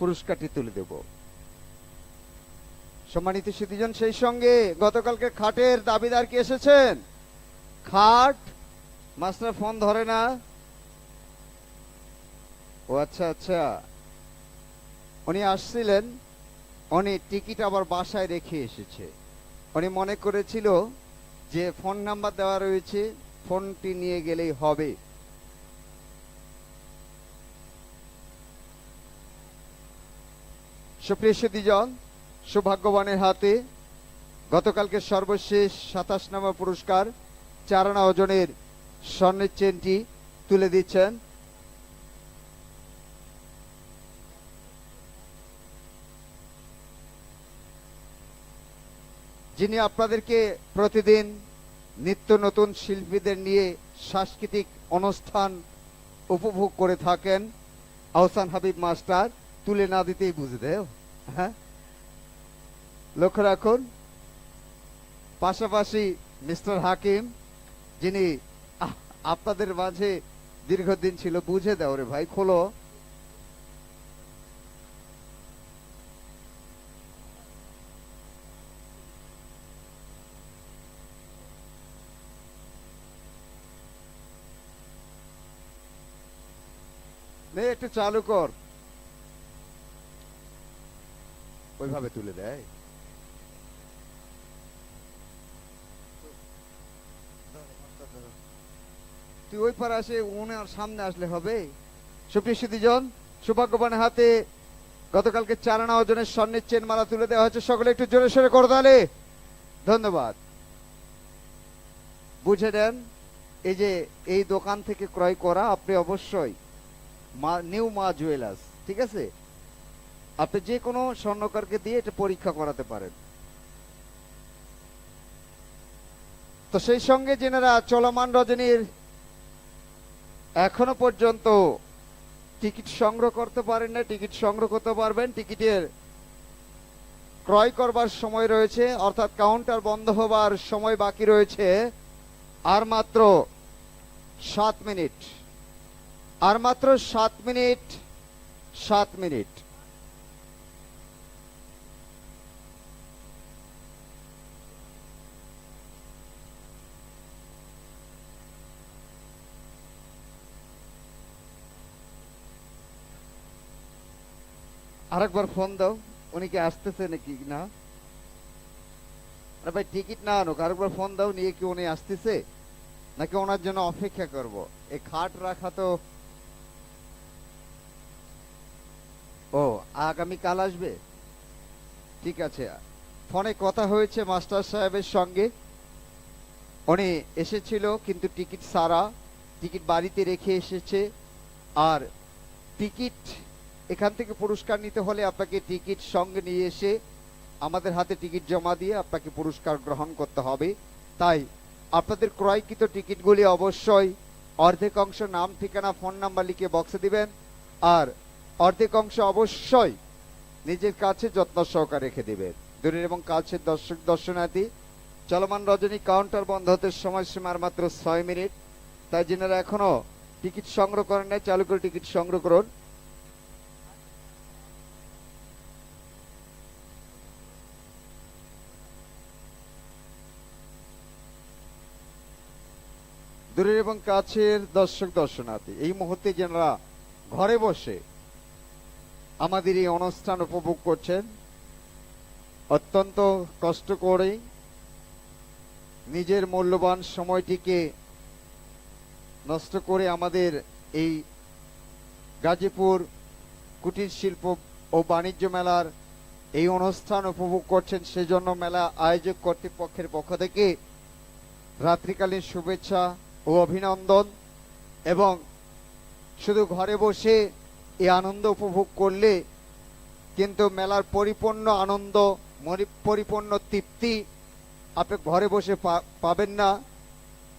পুরস্কারটি তুলে দেব। সম্মানিত সুদীজন সেই সঙ্গে গতকালকে খাটের দাবিদার কি এসেছেন? খাট? মাস্টার, ফোন ধরে না। ও আচ্ছা আচ্ছা। উনি আসছিলেন। উনি টিকিট আবার বাসায় রেখে এসেছে। উনি মনে করেছিল যে ফোন নাম্বার দেওয়া রয়েছে, ফোনটি নিয়ে গেলেই হবে। সুপ্রিয় সুদীজন সৌভাগ্যবানের হাতে গতকালকে সর্বশেষ সাতাশ নম্বর পুরস্কার চারানা ওজনের স্বর্ণের চেনটি তুলে দিচ্ছেন। যিনি আপনাদেরকে প্রতিদিন নিত্য নতুন শিল্পীদের নিয়ে সাংস্কৃতিক অনুষ্ঠান উপভোগ করে থাকেন, আহসান হাবিব মাস্টার, তুলে না দিতেই বুঝে দেও। হ্যাঁ? লক্ষ্য রাখুন, পাশাপাশি মিস্টার হাকিম, যিনি আপনাদের মাঝে দীর্ঘদিন ছিল, বুঝে দাও রে ভাই, খোলো। একটু চালু কর। ওইভাবে তুলে দেয়। তুই ওই পার আসে উনার সামনে আসলে হবে। সুপ্রিয় সুদীজন সৌভাগ্যবানের হাতে গতকালকে চারানা ওজনের স্বর্ণের চেন মালা তুলে দেওয়া হয়েছে। সকলে একটু জোরে সোরে করে তাহলে। ধন্যবাদ। বুঝে নেন, এই যে এই দোকান থেকে ক্রয় করা, আপনি অবশ্যই মা, নিউ মা জুয়েলার্স, ঠিক আছে? আপনি যে কোনো স্বর্ণকারকে দিয়ে এটা পরীক্ষা করাতে পারেন। তো সেই সঙ্গে যেনারা চলমান রজনীর এখনও পর্যন্ত টিকিট সংগ্রহ করতে পারেন না, টিকিট সংগ্রহ করতে পারবেন, টিকিটের ক্রয় করবার সময় রয়েছে, অর্থাৎ কাউন্টার বন্ধ হবার সময় বাকি রয়েছে, আর মাত্র সাত মিনিট। আর মাত্র সাত মিনিট সাত মিনিট। আরেকবার ফোন দাও, উনি কি আসতেছে নাকি? না। আরে ভাই, টিকিট না আনুক, আরেকবার ফোন দাও, নিয়ে কি উনি আসতেছে? নাকি ওনার জন্য অপেক্ষা করব? এই খাট রাখা তো। ও আগামী কাল আসবে? ঠিক আছে। ফোনে কথা হয়েছে মাস্টার সাহেবের সঙ্গে। উনি এসেছিল, কিন্তু টিকিট সারা, টিকিট বাড়িতে রেখে এসেছে। আর টিকিট এখান থেকে পুরস্কার নিতে হলে আপনাকে টিকিট সঙ্গে নিয়ে এসে আমাদের হাতে টিকিট জমা দিয়ে আপনাকে পুরস্কার গ্রহণ করতে হবে। তাই আপনাদের ক্রয়কৃত টিকিটগুলি অবশ্যই অর্ধেক অংশ নাম, ঠিকানা, ফোন নাম্বার লিখে বক্সে দিবেন আর অর্ধেক অংশ অবশ্যই নিজের কাছে যত্ন সহকারে রেখে দিবেন। দূরের এবং কাছের দর্শক, দর্শনার্থী, চলমান রজনী কাউন্টার বন্ধ হতে সময়সীমা আর মাত্র ছয় মিনিট। তাই যেনারা এখনও টিকিট সংগ্রহ করেন নাই, চালু করে টিকিট সংগ্রহ করুন। দূরের এবং কাছের দর্শক দর্শনার্থী, এই মুহূর্তে যারা ঘরে বসে আমাদের এই অনুষ্ঠান উপভোগ করছেন, অত্যন্ত কষ্ট করে নিজের মূল্যবান সময়টিকে নষ্ট করে আমাদের এই গাজীপুর কুটির শিল্প ও বাণিজ্য মেলার এই অনুষ্ঠান উপভোগ করছেন, সেজন্য মেলা আয়োজক কর্তৃপক্ষের পক্ষ থেকে রাত্রিকালীন শুভেচ্ছা ও অভিনন্দন। এবং শুধু ঘরে বসে এই আনন্দ উপভোগ করলে কিন্তু মেলার পরিপূর্ণ আনন্দ পরিপূর্ণ তৃপ্তি আপনি ঘরে বসে পাবেন না।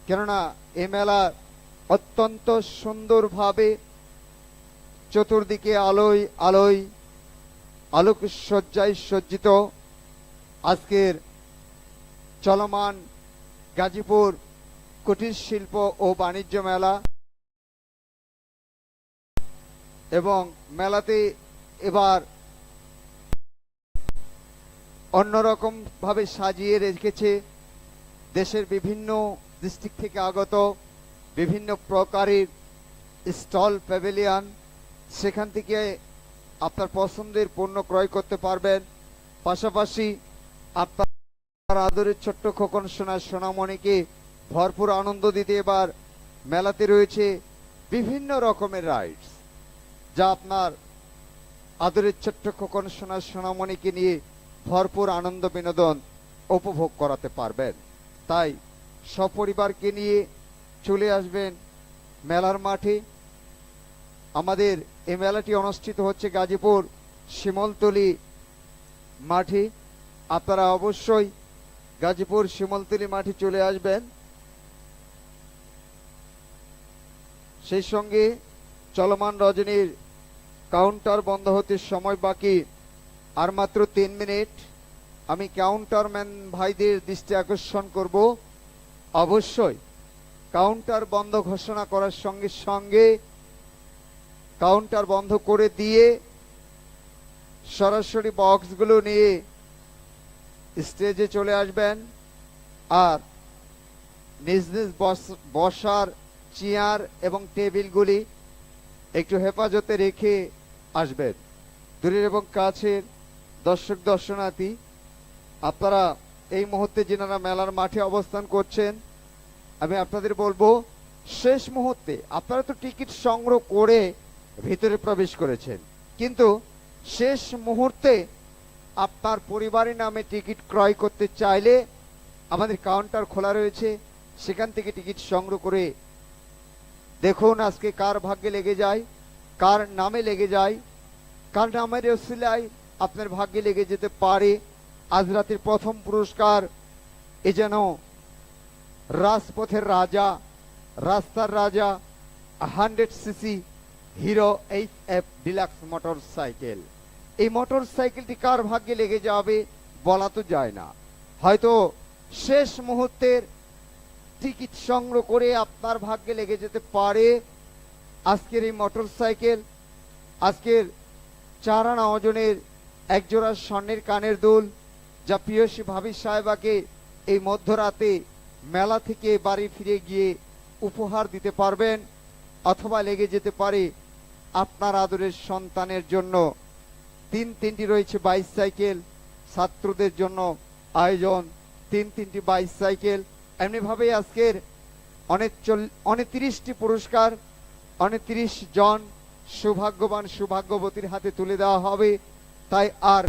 কেননা এ মেলা অত্যন্ত সুন্দরভাবে চতুর্দিকে আলোয় আলোয় আলোক সজ্জায় সজ্জিত। আজকের চলমান গাজীপুর কুটির শিল্প ও বাণিজ্য মেলা এবং মেলাতে এবার অন্যরকম ভাবে সাজিয়ে রেখেছে দেশের বিভিন্ন ডিস্ট্রিক্ট থেকে আগত বিভিন্ন প্রকারের স্টল প্যাভিলিয়ন সেখান থেকে আপনার পছন্দের পণ্য ক্রয় করতে পারবেন। পাশাপাশি আপনার আদরের ছোট্ট খোকন সোনা সোনামণিকে ভরপুর আনন্দ দিতে এবার মেলাতে রয়েছে বিভিন্ন রকমের রাইডস যা আপনার আদরের ছোট্ট খোকন সোনার সোনামণিকে নিয়ে ভরপুর আনন্দ বিনোদন উপভোগ করাতে পারবেন। তাই সপরিবারকে নিয়ে চলে আসবেন মেলার মাঠে। আমাদের এই মেলাটি অনুষ্ঠিত হচ্ছে গাজীপুর শিমলতলি মাঠে। আপনারা অবশ্যই গাজীপুর শিমলতলি মাঠে চলে আসবেন। সেই সঙ্গে চলমান রজনীর কাউন্টার বন্ধ হতে সময় বাকি। আর মাত্র তিন মিনিট। আমি কাউন্টারম্যান ভাইদের দৃষ্টি আকর্ষণ করব। অবশ্যই কাউন্টার বন্ধ ঘোষণা করার সঙ্গে সঙ্গে কাউন্টার বন্ধ করে দিয়ে সরাসরি বক্সগুলো নিয়ে স্টেজে চলে আসবেন। আর নিজ নিজ বস- বসার চেয়ার এবং টেবিলগুলি একটু হেফাজতে রেখে আসবেন দূরের এবং কাছের দর্শক, দর্শনার্থী, আপনারা এই মুহূর্তে যেনারা মেলার মাঠে অবস্থান করছেন, আমি আপনাদের বলব, শেষ মুহূর্তে আপনারা তো টিকিট সংগ্রহ করে ভিতরে প্রবেশ করেছেন। কিন্তু শেষ মুহূর্তে আপনার পরিবারের নামে টিকিট ক্রয় করতে চাইলে আমাদের কাউন্টার খোলা রয়েছে, সেখান থেকে টিকিট সংগ্রহ করে দেখুন আজকে কার ভাগ্যে লেগে যায়, কার নামে লেগে যায়, কার নামের ওসিলায় আপনার ভাগ্যে লেগে যেতে পারে। আজ রাতের প্রথম পুরস্কার এ যেন রাজপথের রাজা, রাস্তার রাজা, hundred CC Hero H F Deluxe motorcycle এই মোটর সাইকেলটি কার ভাগ্যে লেগে যাবে বলা তো যায় না। হয়তো শেষ মুহূর্তের টিকিট সংগ্রহ করে আপনার ভাগ্যে লেগে যেতে পারে। আজকের এই মোটর সাইকেল আজকের চার আনা একজোড়া স্বর্ণের কানের দুল, যা প্রিয়সী ভাবি সাহেবাকে এই মধ্যরাতে মেলা থেকে বাড়ি ফিরে গিয়ে উপহার দিতে পারবেন অথবা লেগে যেতে পারে আপনার আদরের সন্তানের জন্য। তিন তিনটি রয়েছে বাইশ সাইকেল ছাত্রদের জন্য আয়োজন। তিন তিনটি বাইশ এমনিভাবে আজকের অনেত্রিশটি পুরস্কার অনেত্রিশ জন সৌভাগ্যবান সৌভাগ্যবতীর হাতে তুলে দেওয়া হবে। তাই আর